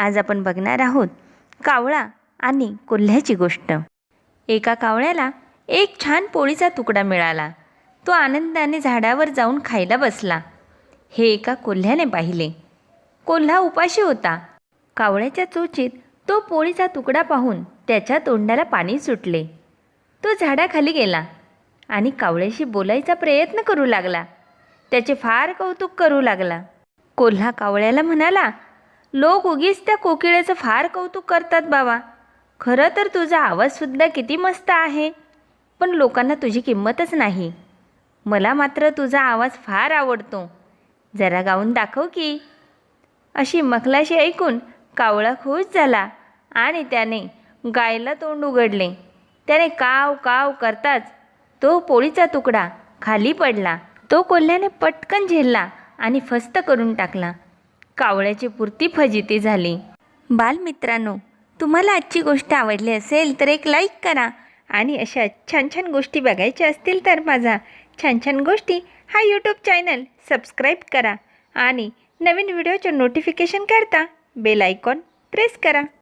आज आपण बघणार आहोत कावळा आणि कोल्ह्याची गोष्ट. एका कावळ्याला एक छान पोळीचा तुकडा मिळाला. तो आनंदाने झाडावर जाऊन खायला बसला. हे एका कोल्ह्याने पाहिले. कोल्हा उपाशी होता. कावळ्याच्या चोचीत तो पोळीचा तुकडा पाहून त्याच्या तोंडाला पाणी सुटले. तो झाडाखाली गेला आणि कावळ्याशी बोलायचा प्रयत्न करू लागला. त्याचे फार कौतुक करू लागला. कोल्हा कावळ्याला म्हणाला लोक उगीच त्या कोकिळेचं फार कौतुक करतात बाबा. खरं तर तुझा आवाजसुद्धा किती मस्त आहे. पण लोकांना तुझी किंमतच नाही. मला मात्र तुझा आवाज फार आवडतो. जरा गाऊन दाखव की. अशी मखलाशी ऐकून कावळा खुश झाला आणि त्याने गायला तोंड उघडले. त्याने काव काव करताच तो पोळीचा तुकडा खाली पडला. तो कोल्ह्याने पटकन झेलला आणि फस्त करून टाकला. कावळ्याची पुरती फजिती झाली. बालमित्रांनो तुम्हाला आजची गोष्ट आवडली असेल तर एक लाईक करा आणि अशा छान छान गोष्टी बघायच्या असतील तर माझा छान छान गोष्टी हा यूट्यूब चॅनल सबस्क्राईब करा आणि नवीन व्हिडिओचे नोटिफिकेशन करता बेल आयकॉन प्रेस करा.